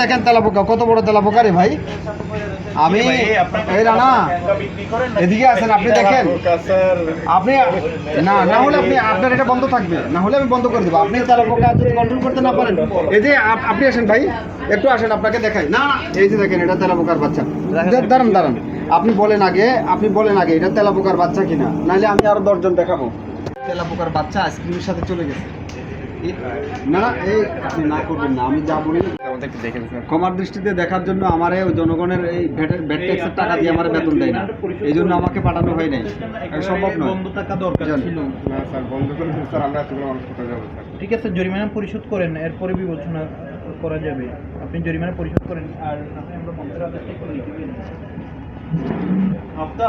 দেখেন তেলাপোকা কত বড় তেলাপোকা রে ভাই। আমি এই রানা এদিকে আছেন আপনি দেখেন। আপনি না না হলে আপনি আপনার এটা বন্ধ থাকবে। না হলে আমি বন্ধ করে দেবো। আপনি তেলাপোকা যদি কন্ট্রোল করতে না পারেন এই যে আপনি আসেন ভাই একটু আসেন আপনাকে দেখাই। না না এই যে দেখেন এটা তেলাপোকার বাচ্চা। দাঁড়ান দাঁড়ান। আপনি বলেন আগে আপনি বলেন আগে এটা তেলাপোকার বাচ্চা কিনা? নাহলে আমি আরও দশজন দেখাবো। তেলাপোকার বাচ্চা আইসক্রিমের সাথে চলে গেছে। না এই আপনি না করবেন না আমি যা বলি আমাদেরকে দেখে ক্ষমার দৃষ্টিতে দেখার জন্য আমার এই জনগণের এই ভ্যাটের ভ্যাট ট্যাক্সের টাকা দিয়ে আমার বেতন দেয় না এই জন্য আমাকে পাঠানো হয় নাই সম্ভব নয় বন্ধ টাকা দরকার ছিল না স্যার বন্ধ করে স্যার আমরা এতগুলো মানুষ কোথায় যাব স্যার ঠিক আছে জরিমানা পরিশোধ করেন এরপরে বিবেচনা করা যাবে আপনি জরিমানা পরিশোধ করেন আর আপনি আমরা পঞ্চাশ হাজার টাকা করে দিবেন হপ্তা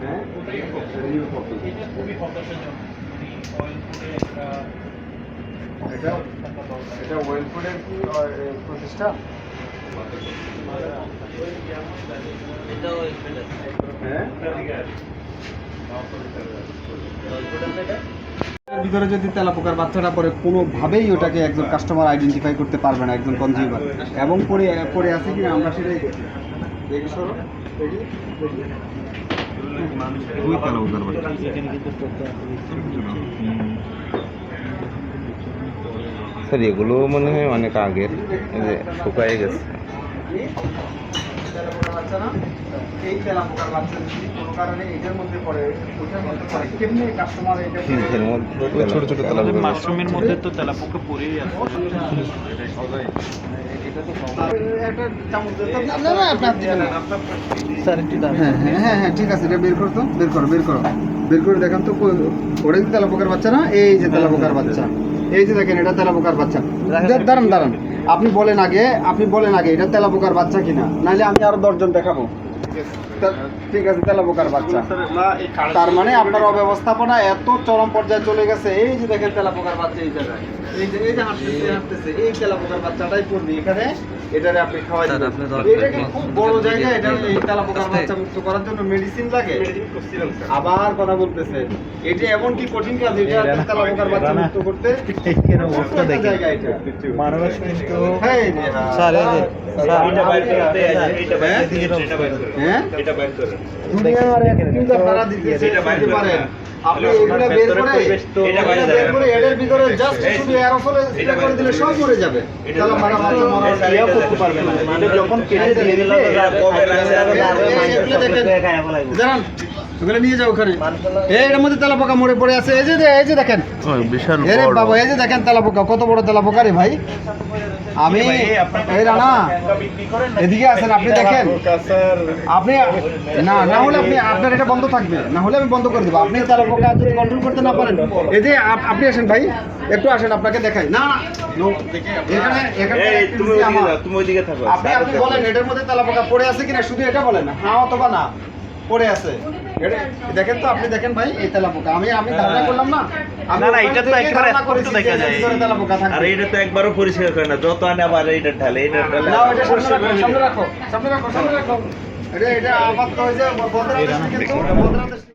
হ্যাঁ? হ্যাঁ? ভিতরে যদি তেলাপোকার বাচ্চাটা পরে, কোনোভাবেই ওটাকে একজন কাস্টমার আইডেন্টিফাই করতে পারবে না, একজন কনজিউমার এবং পরে পরে আছে কি আমরা সেটাই দেখি দেখি সরো দেখি দেখি বাচ্চা স্যার এগুলো মনে হয় অনেক আগের যে শুকায় গেছে। বাচ্চা না এই তেলাপোকার বাচ্চা যদি কোনো কারণে এটার মধ্যে পড়ে ওইটার মধ্যে পড়ে। কেমনি কাস্টমার এটা ছোট ছোট তেলাপোকার বাচ্চা? মাশরুমের মধ্যে তো তেলাপোকা পড়েই আছে। একটা চামচ দিতে- না। না আপনার দিবেন না। স্যার একটু হ্যাঁ হ্যাঁ হ্যাঁ হ্যাঁ ঠিক আছে এটা বের করো তো বের করো বের করো। বের করে দেখান তো কি তেলাপোকার বাচ্চা না? এই যে তেলাপোকার বাচ্চা। এই যে দেখেন এটা তেলাপোকার বাচ্চা। দাঁড়ান দাঁড়ান। আপনি বলেন আগে আপনি বলেন আগে এটা তেলাপোকার বাচ্চা কিনা? নাহলে আমি আরও দশজন দেখাবো? ঠিক আছে তেলাপোকার বাচ্চা। তার মানে আপনার অব্যবস্থাপনা এত চরম পর্যায়ে চলে গেছে, এই যে দেখেন তেলাপোকার বাচ্চা এই জায়গায়। এই যে এই যে হাঁটতেছে হাঁটতেছে, এই তেলাপোকার বাচ্চাটাই পড়বে এখানে। এটারে আপনি খাওয়াই এটা কি খুব বড় জায়গা এটা এই তেলাপোকার বাচ্চা মুক্ত করার জন্য মেডিসিন লাগে। আবার কথা বলতেছে এটা এমন কি কঠিন কাজ এটা তেলাপোকার বাচ্চা মুক্ত করতে? অবস্থা দেখি। এটা। কিন্তু হ্যাঁ হ্যাঁ। স্যার এই যে হ্যাঁ। আপনি এগুলা বের করে বের করে ভিতরে just শুধু spray করে দিলে সব মরে যাবে। তাহলে মারা মারা করতে পারবে না। যখন কেটে দিয়ে দিলে ওগুলো নিয়ে যাও ওখানে। এর মধ্যে তেলাপোকা মরে পড়ে আছে। এই যে এই যে দেখেন। বিশাল এরে বাবা এই যে দেখেন তেলাপোকা কত বড় তেলাপোকা রে ভাই। আমি এই রানা এদিকে আছেন আপনি দেখেন। আপনি না না হলে আপনি আপনার এটা বন্ধ থাকবে। না হলে আমি বন্ধ করে দেবো। আপনি তেলাপোকা যদি কন্ট্রোল করতে না পারেন এই যে আপনি আসেন ভাই একটু আসেন আপনাকে দেখাই। না না এখানে এখানে তুমি ওইদিকে থাকো। আপনি আপনি বলেন এটার মধ্যে তেলাপোকা পড়ে আছে কিনা শুধু এটা বলেন হ্যাঁ অথবা না। পড়ে আছে। দেখেন তো আপনি দেখেন ভাই এই তেলাপোকা। আমি আমি ধারণা করলাম না। না, না, এটা তো একেবারে স্পষ্ট দেখা যায়। আর এটা তো একবারও পরিষ্কার করে না। যত আনে আবার এটা ঢালে এটা ঢালে। না ওইটা সামনে রাখো সামনে রাখো সামনে রাখো এটা এটা আবার তো ওই যে বদরাতে কিন্তু বদরাতে